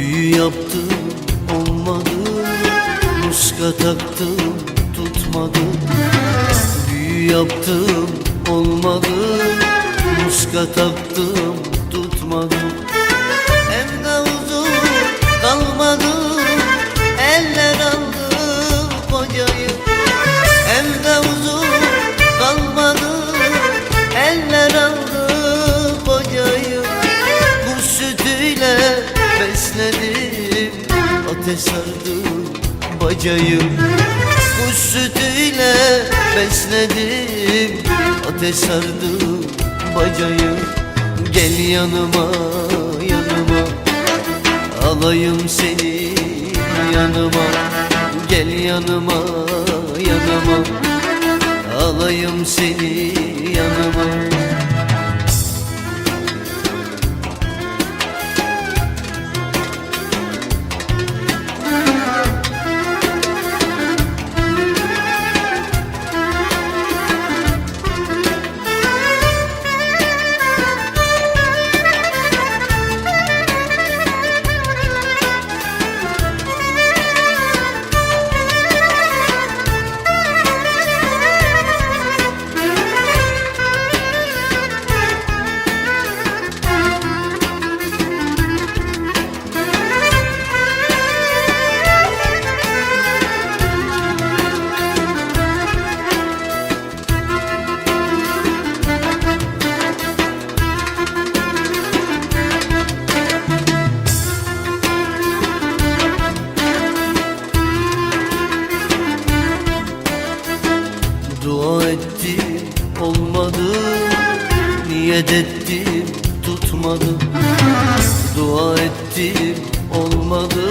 Büyü yaptım olmadı. Muska taktım tutmadı. Büyü yaptım olmadı. Muska taktım tutmadı. Ateş sardı bacayım Bu sütüyle besledim Ateş sardı bacayım Gel yanıma yanıma Alayım seni yanıma. Gel yanıma yanıma Alayım seni yanıma Niyet ettim tutmadı Dua ettim olmadı.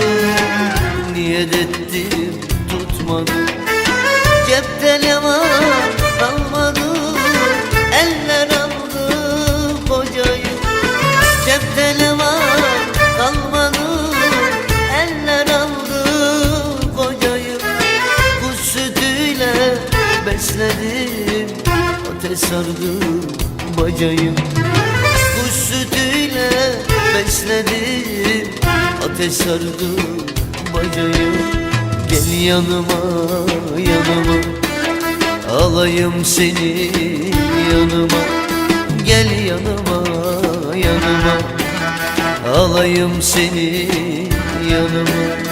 Niyet ettim tutmadı Cepte ne var Eller aldı kocayı Cepte ne var Eller aldı kocayı Bu sütüyle besledim Ateş sardı bacayım Bu sütüyle besledim Ateş sardı bacayım Gel yanıma yanıma Alayım seni yanıma. Gel yanıma yanıma Alayım seni yanıma